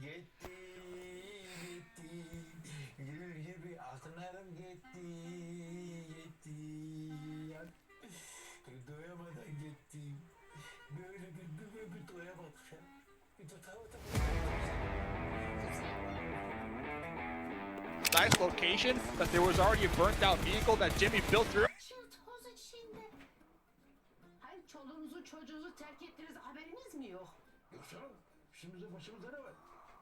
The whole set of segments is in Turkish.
Gitti, gitti. Gül gibi altınlarım gitti, gitti. Ya, Doyamadan gitti. Böyle bir, bir, bir doyamadık ya. Bir tutamadım. Nice location, but there was already a burnt out vehicle that Jimmy built through. Hayır çoluğunuzu çocuğunuzu terk ettiniz haberiniz mi yok? Yok canım. Şimdi başımızda ne var?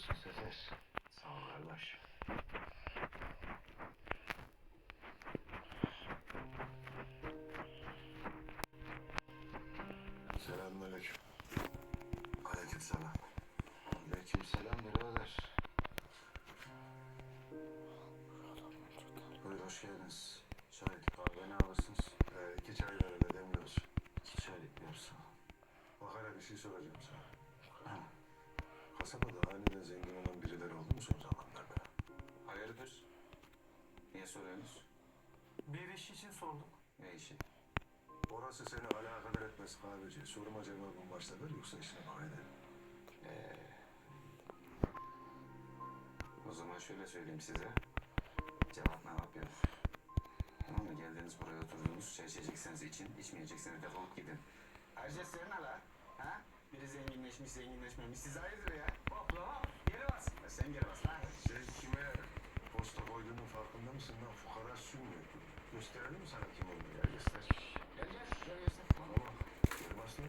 olsun Sezer. Sağ ol kardeş. Selamünaleyküm. Aleykümselam. Aleykümselam birader. Buyur hoş geldiniz. Çay, kahve ne alırsınız? Ee, iki çay ver hele demliyoruz. İki çay yapsın. Bak hele bir şey soracağım sana. Kasabada aniden zengin olan birileri oldu mu son zamanlarda? Hayırdır? Niye soruyorsunuz? Bir iş için sorduk. Ne işi? Orası seni alakadar etmez kahveci. Soruma cevabın başta ver yoksa işine bak edelim. Ee, o zaman şöyle söyleyeyim size. Cevap ne yapıyor? Tamam mı? Geldiniz buraya oturdunuz. Çay içecekseniz için, içmeyecekseniz defolup gidin. Ayrıca senin hala. Ha? Biri zenginleşmiş, zenginleşmemiş. Siz hayırdır ya? Hop la hop. Geri bas. Ya sen geri bas. Ha? Sen kime posta koyduğunun farkında mısın lan? Fukara sürmüyor. Gösterelim mi sana kim olduğunu? Gel göster. Gel gel. Gel göster. Bana bak. Gel basın.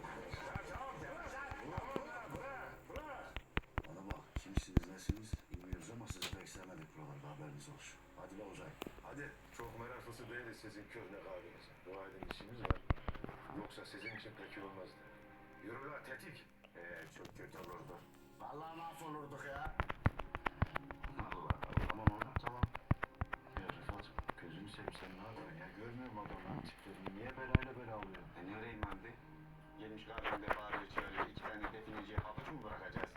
Bana bak. Kimsiniz nesiniz bilmiyoruz ama sizi pek sevmedik buralarda haberiniz olsun. Hadi la uzay. Hadi. Çok meraklısı değiliz sizin köhne kahvenize. Dua edin işimiz var. Yoksa sizin için pek iyi olmazdı. Yürü la tetik. Ee, çok kötü olurdu. Vallahi mahvolurduk ya. Allah Tamam oğlum tamam. Ya Rıfat gözünü seveyim sen ne yapıyorsun ya? Görmüyor musun adamların tiplerini? Niye belayla bela alıyor? E ne arayayım abi? Gelmiş kahvemde bağırıyor çağırıyor. İki tane defineciye papuç mu bırakacağız?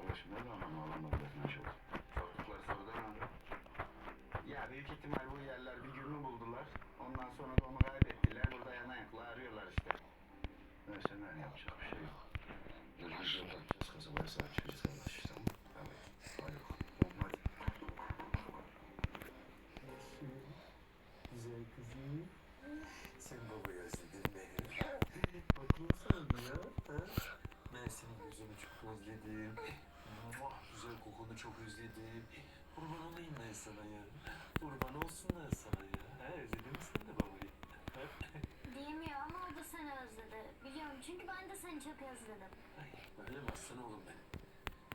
Ulaşım nerede anamı alanları defne oldu? Sordukları sorudan abi. Ya büyük ihtimal Neyse ne yapacak bir şey yok. Biz yolda gideceğiz kasabaya sahip çıkacağız kardeş. Tamam mı? Hadi bakalım. Hadi. Güzel kızım. Sen babayı özledin beni. Bakmasana bir ya. Ha? Ben senin yüzünü çok özledim. Muah, Güzel kokunu çok özledim. Kurban olayım ben sana ya. Kurban olsunlar sana ya. Ha, özledin mi sen de babayı? Ha? Diyemiyor ama o da seni özledi. Biliyorum çünkü ben de seni çok özledim. Ay, öyle mi aslan oğlum benim?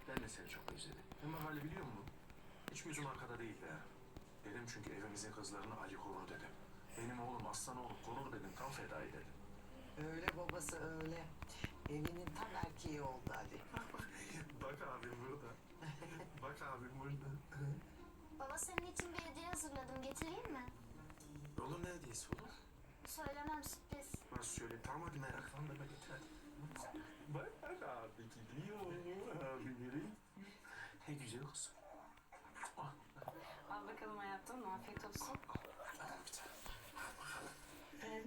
Ben de seni çok özledim. Ama hali biliyor musun? Hiç gözüm arkada değil ya. Dedim çünkü evimizin kızlarını Ali korur dedim. Benim oğlum aslan oğlum korur dedim. Tam fedai dedim. Öyle babası öyle. Evinin tam erkeği oldu Ali. Bak abim burada. Bak abim burada. Baba senin için bir hediye hazırladım. Getireyim mi? Oğlum ne hediyesi oğlum? Söylemem sürpriz şarkı söyle. Tamam hadi meraklandırma yeter. Bak bak abi gidiyor. Abi nereye? Ne güzel kız. Al bakalım hayatım. Afiyet olsun. Al bakalım. Ee,